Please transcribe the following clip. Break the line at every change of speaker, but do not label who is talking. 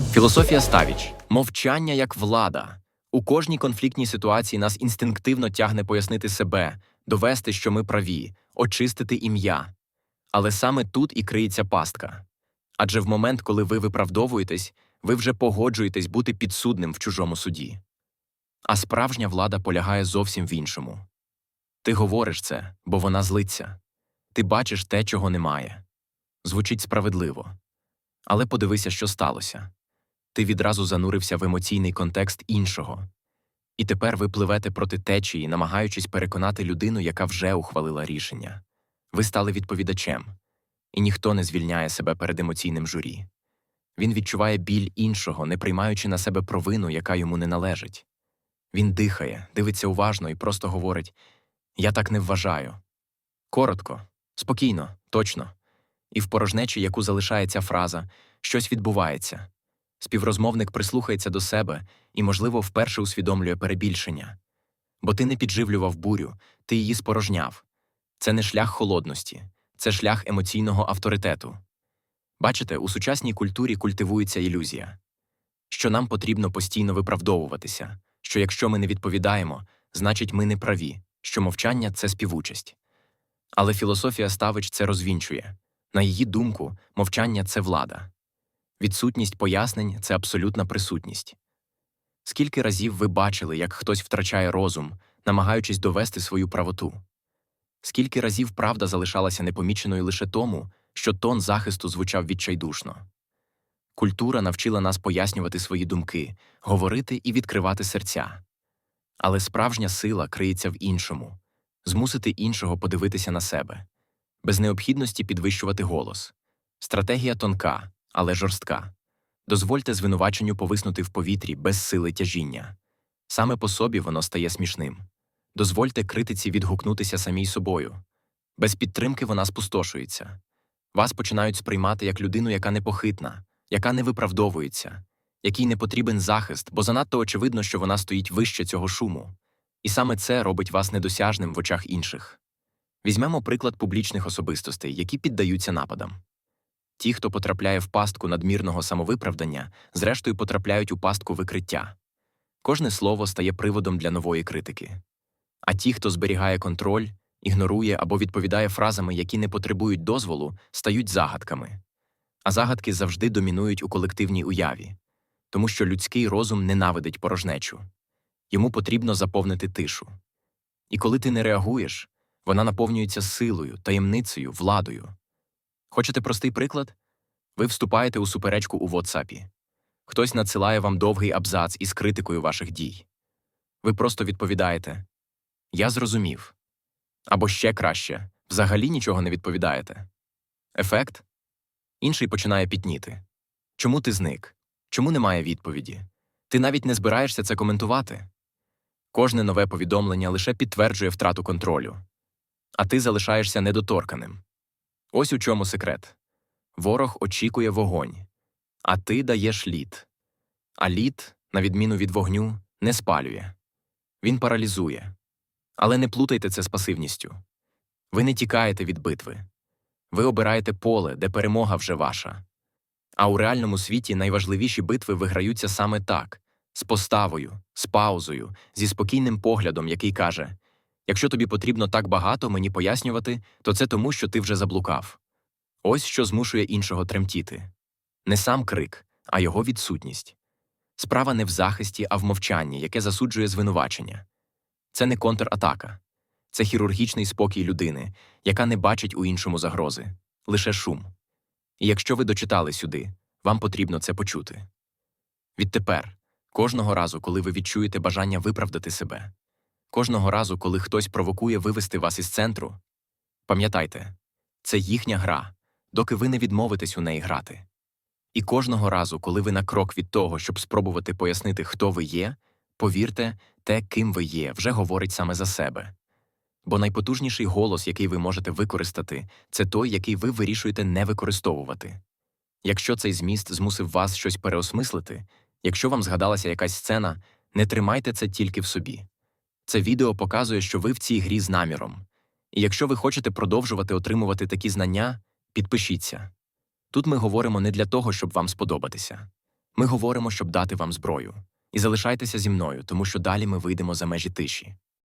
Філософія Ставіч мовчання як влада. У кожній конфліктній ситуації нас інстинктивно тягне пояснити себе, довести, що ми праві, очистити ім'я. Але саме тут і криється пастка. Адже в момент, коли ви виправдовуєтесь, ви вже погоджуєтесь бути підсудним в чужому суді. А справжня влада полягає зовсім в іншому. Ти говориш це, бо вона злиться. Ти бачиш те, чого немає. Звучить справедливо. Але подивися, що сталося. Ти відразу занурився в емоційний контекст іншого. І тепер ви пливете проти течії, намагаючись переконати людину, яка вже ухвалила рішення. Ви стали відповідачем, і ніхто не звільняє себе перед емоційним журі. Він відчуває біль іншого, не приймаючи на себе провину, яка йому не належить. Він дихає, дивиться уважно і просто говорить Я так не вважаю. Коротко, спокійно, точно. І в порожнечі, яку залишає ця фраза, щось відбувається. Співрозмовник прислухається до себе і, можливо, вперше усвідомлює перебільшення. Бо ти не підживлював бурю, ти її спорожняв. Це не шлях холодності, це шлях емоційного авторитету. Бачите, у сучасній культурі культивується ілюзія, що нам потрібно постійно виправдовуватися, що якщо ми не відповідаємо, значить ми не праві, що мовчання це співучасть. Але філософія Ставич це розвінчує. На її думку, мовчання це влада. Відсутність пояснень це абсолютна присутність. Скільки разів ви бачили, як хтось втрачає розум, намагаючись довести свою правоту? Скільки разів правда залишалася непоміченою лише тому, що тон захисту звучав відчайдушно? Культура навчила нас пояснювати свої думки, говорити і відкривати серця. Але справжня сила криється в іншому змусити іншого подивитися на себе, без необхідності підвищувати голос. Стратегія тонка, але жорстка. Дозвольте звинуваченню повиснути в повітрі без сили тяжіння. Саме по собі воно стає смішним. Дозвольте критиці відгукнутися самій собою. Без підтримки вона спустошується. Вас починають сприймати як людину, яка непохитна, яка не виправдовується, якій не потрібен захист, бо занадто очевидно, що вона стоїть вище цього шуму. І саме це робить вас недосяжним в очах інших. Візьмемо приклад публічних особистостей, які піддаються нападам. Ті, хто потрапляє в пастку надмірного самовиправдання, зрештою потрапляють у пастку викриття. Кожне слово стає приводом для нової критики. А ті, хто зберігає контроль, ігнорує або відповідає фразами, які не потребують дозволу, стають загадками. А загадки завжди домінують у колективній уяві, тому що людський розум ненавидить порожнечу. Йому потрібно заповнити тишу. І коли ти не реагуєш, вона наповнюється силою, таємницею, владою. Хочете простий приклад? Ви вступаєте у суперечку у WhatsApp. Хтось надсилає вам довгий абзац із критикою ваших дій. Ви просто відповідаєте Я зрозумів. Або ще краще взагалі нічого не відповідаєте. Ефект? Інший починає пітніти. Чому ти зник? Чому немає відповіді? Ти навіть не збираєшся це коментувати. Кожне нове повідомлення лише підтверджує втрату контролю, а ти залишаєшся недоторканим. Ось у чому секрет ворог очікує вогонь, а ти даєш лід. А лід, на відміну від вогню, не спалює. Він паралізує. Але не плутайте це з пасивністю. Ви не тікаєте від битви. Ви обираєте поле, де перемога вже ваша. А у реальному світі найважливіші битви виграються саме так з поставою, з паузою, зі спокійним поглядом, який каже Якщо тобі потрібно так багато мені пояснювати, то це тому, що ти вже заблукав. Ось що змушує іншого тремтіти не сам крик, а його відсутність. Справа не в захисті, а в мовчанні, яке засуджує звинувачення. Це не контратака, це хірургічний спокій людини, яка не бачить у іншому загрози, лише шум. І якщо ви дочитали сюди, вам потрібно це почути. Відтепер, кожного разу, коли ви відчуєте бажання виправдати себе, кожного разу, коли хтось провокує вивести вас із центру, пам'ятайте, це їхня гра, доки ви не відмовитесь у неї грати. І кожного разу, коли ви на крок від того, щоб спробувати пояснити, хто ви є, повірте, те, ким ви є, вже говорить саме за себе. Бо найпотужніший голос, який ви можете використати, це той, який ви вирішуєте не використовувати. Якщо цей зміст змусив вас щось переосмислити, якщо вам згадалася якась сцена, не тримайте це тільки в собі. Це відео показує, що ви в цій грі з наміром. І якщо ви хочете продовжувати отримувати такі знання, підпишіться. Тут ми говоримо не для того, щоб вам сподобатися. Ми говоримо, щоб дати вам зброю. І залишайтеся зі мною, тому що далі ми вийдемо за межі тиші.